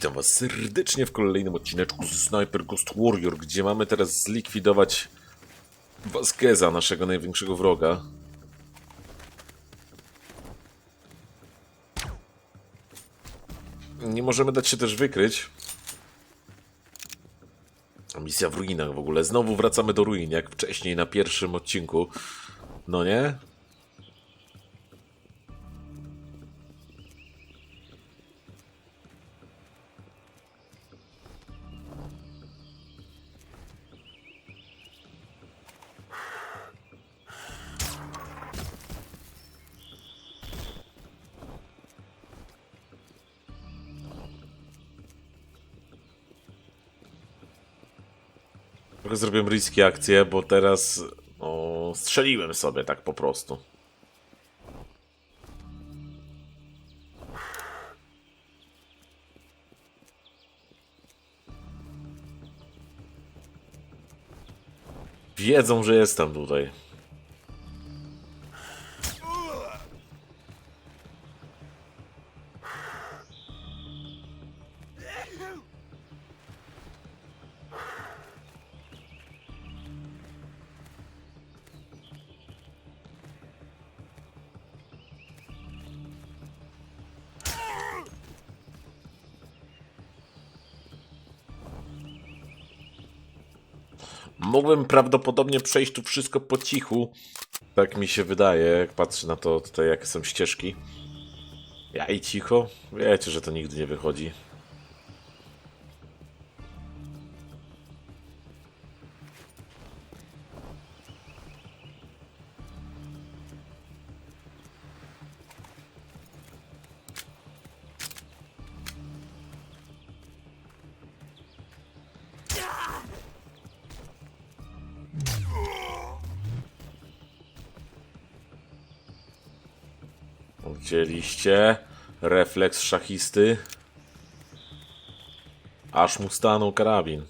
Witam was serdecznie w kolejnym odcineczku z Sniper Ghost Warrior, gdzie mamy teraz zlikwidować Vasqueza, naszego największego wroga. Nie możemy dać się też wykryć. Misja w ruinach w ogóle. Znowu wracamy do ruin, jak wcześniej na pierwszym odcinku. No nie? Trochę zrobiłem riskie akcje, bo teraz no, strzeliłem sobie tak po prostu. Wiedzą, że jestem tutaj. Mógłbym prawdopodobnie przejść tu wszystko po cichu. Tak mi się wydaje, jak patrzę na to tutaj, jakie są ścieżki. Ja i cicho. Wiecie, że to nigdy nie wychodzi. Widzieliście? Refleks szachisty. Aż mu stanął karabin.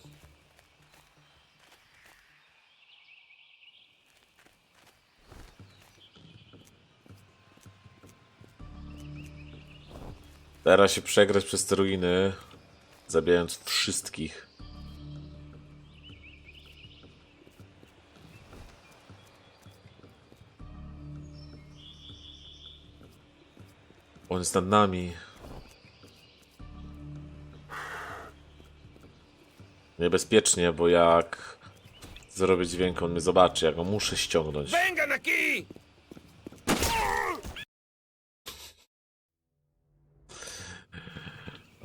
Teraz się przegrać przez te ruiny, zabijając wszystkich. On jest nad nami. Niebezpiecznie, bo jak zrobię dźwięk, on mnie zobaczy. Ja go muszę ściągnąć.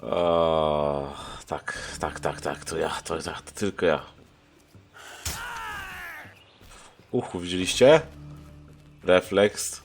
O, tak, tak, tak, tak, to ja, to, ja, to tylko ja. Uchu, widzieliście? Refleks.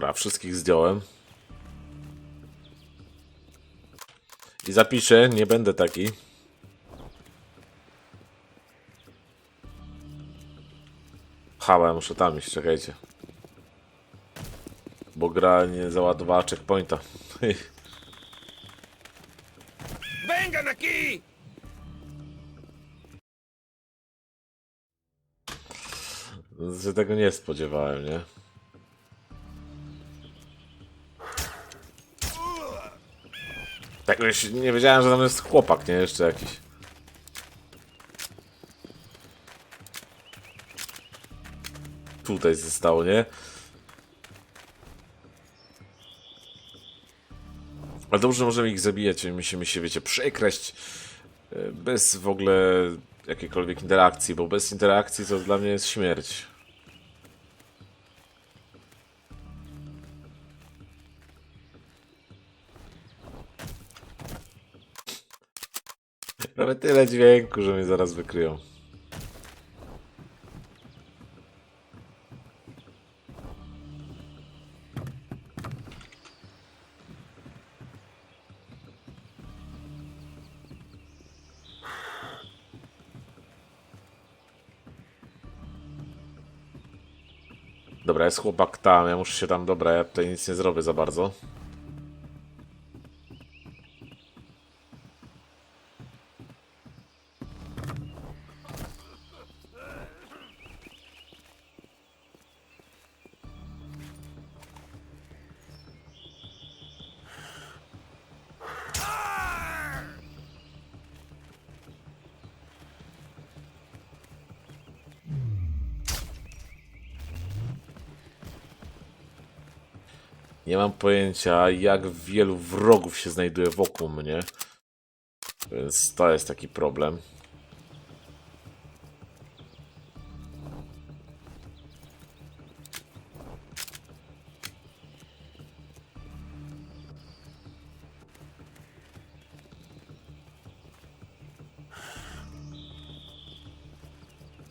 Dobra, wszystkich zdjąłem. I zapiszę, nie będę taki. Hała, ja muszę tam iść, czekajcie. Bo gra nie załadowała checkpointa. ¡Vengan aquí! się tego nie spodziewałem, nie? Tak nie wiedziałem, że tam jest chłopak, nie? Jeszcze jakiś. Tutaj zostało, nie? Ale dobrze, że możemy ich zabijać, musimy się, wiecie, przekraść e, bez w ogóle jakiejkolwiek interakcji, bo bez interakcji to dla mnie jest śmierć. Mamy tyle dźwięku, że mnie zaraz wykryją. Dobra, jest chłopak tam, ja muszę się tam, dobra, ja tutaj nic nie zrobię za bardzo. Nie mam pojęcia, jak wielu wrogów się znajduje wokół mnie. Więc to jest taki problem.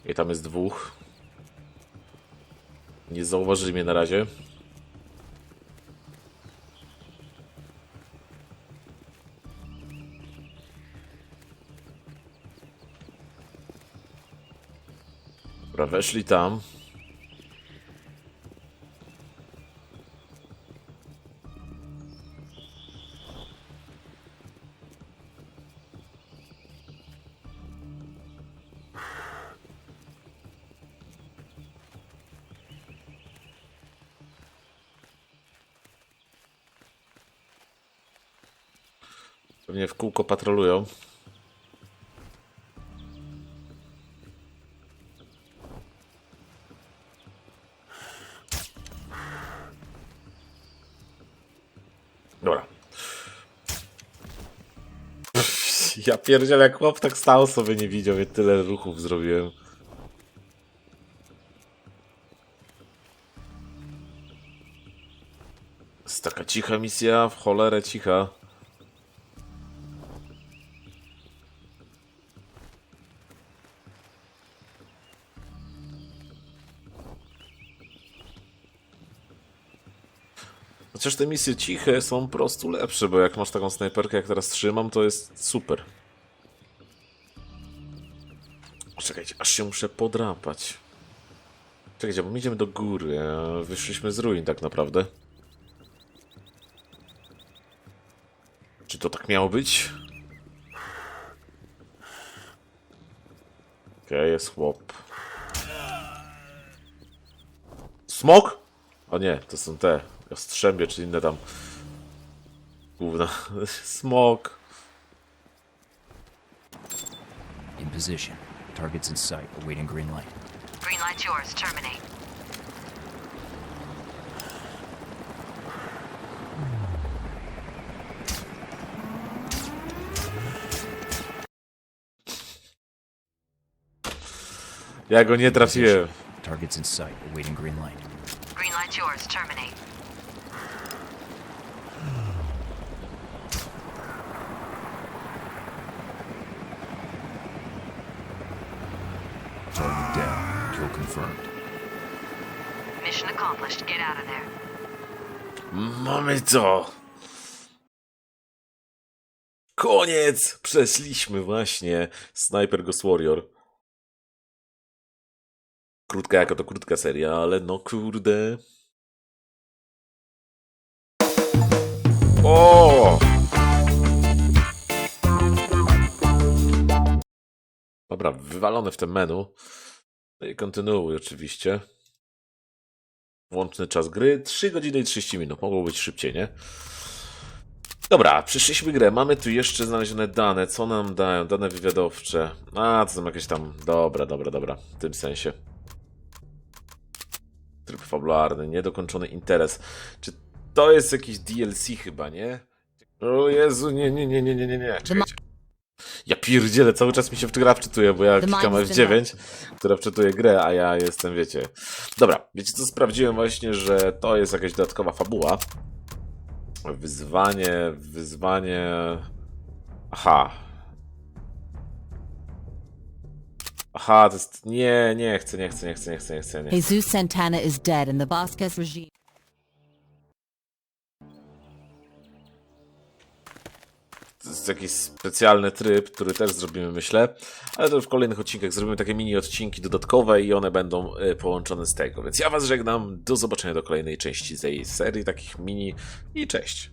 I tam jest dwóch. Nie zauważyli mnie na razie. Dobra, weszli tam. Pewnie w kółko patrolują. Ja pierdzielę, jak chłop tak stał sobie nie widział, ja tyle ruchów zrobiłem. Jest taka cicha misja, w cholerę cicha. Chociaż te misje ciche są po prostu lepsze, bo jak masz taką snajperkę, jak teraz trzymam, to jest super. Czekajcie, aż się muszę podrapać. Czekajcie, bo my idziemy do góry, wyszliśmy z ruin tak naprawdę. Czy to tak miało być? Okej, jest chłop. Smok? O nie, to są te Jastrzębie czy inne tam główna. Smok. In position. Targets in sight, awaiting green light. Green light's yours. Terminate. Ja go nie trafiłem. Targets in sight, awaiting green light. Green light's yours. Terminate. Confirmed. Mission accomplished. Get out of there. Mamy to! Koniec! Przeszliśmy właśnie Sniper Ghost Warrior. Krótka jako to krótka seria, ale no kurde. O! Dobra, wywalone w tym menu. No i kontynuuj oczywiście. Łączny czas gry 3 godziny i 30 minut. Mogło być szybciej, nie? Dobra, przyszliśmy grę. Mamy tu jeszcze znalezione dane. Co nam dają? Dane wywiadowcze. A, to są jakieś tam. Dobra, dobra, dobra. W tym sensie. Tryb fabularny, niedokończony interes. Czy to jest jakiś DLC chyba, nie? O Jezu, nie, nie, nie, nie, nie, nie, nie. Czekajcie. Ja pierdzielę, cały czas mi się w gra wczytuje, bo ja The klikam mind's F9, która wczytuje grę, a ja jestem, wiecie... Dobra, wiecie co, sprawdziłem właśnie, że to jest jakaś dodatkowa fabuła. Wyzwanie, wyzwanie... Aha. Aha, to jest... Nie, nie chcę, nie chcę, nie chcę, nie chcę, nie chcę, nie chcę. Jesus Santana is dead and the Vasquez regime. Jest jakiś specjalny tryb, który też zrobimy, myślę, ale to w kolejnych odcinkach zrobimy takie mini odcinki dodatkowe i one będą e, połączone z tego. Więc ja Was żegnam, do zobaczenia do kolejnej części tej serii takich mini i cześć.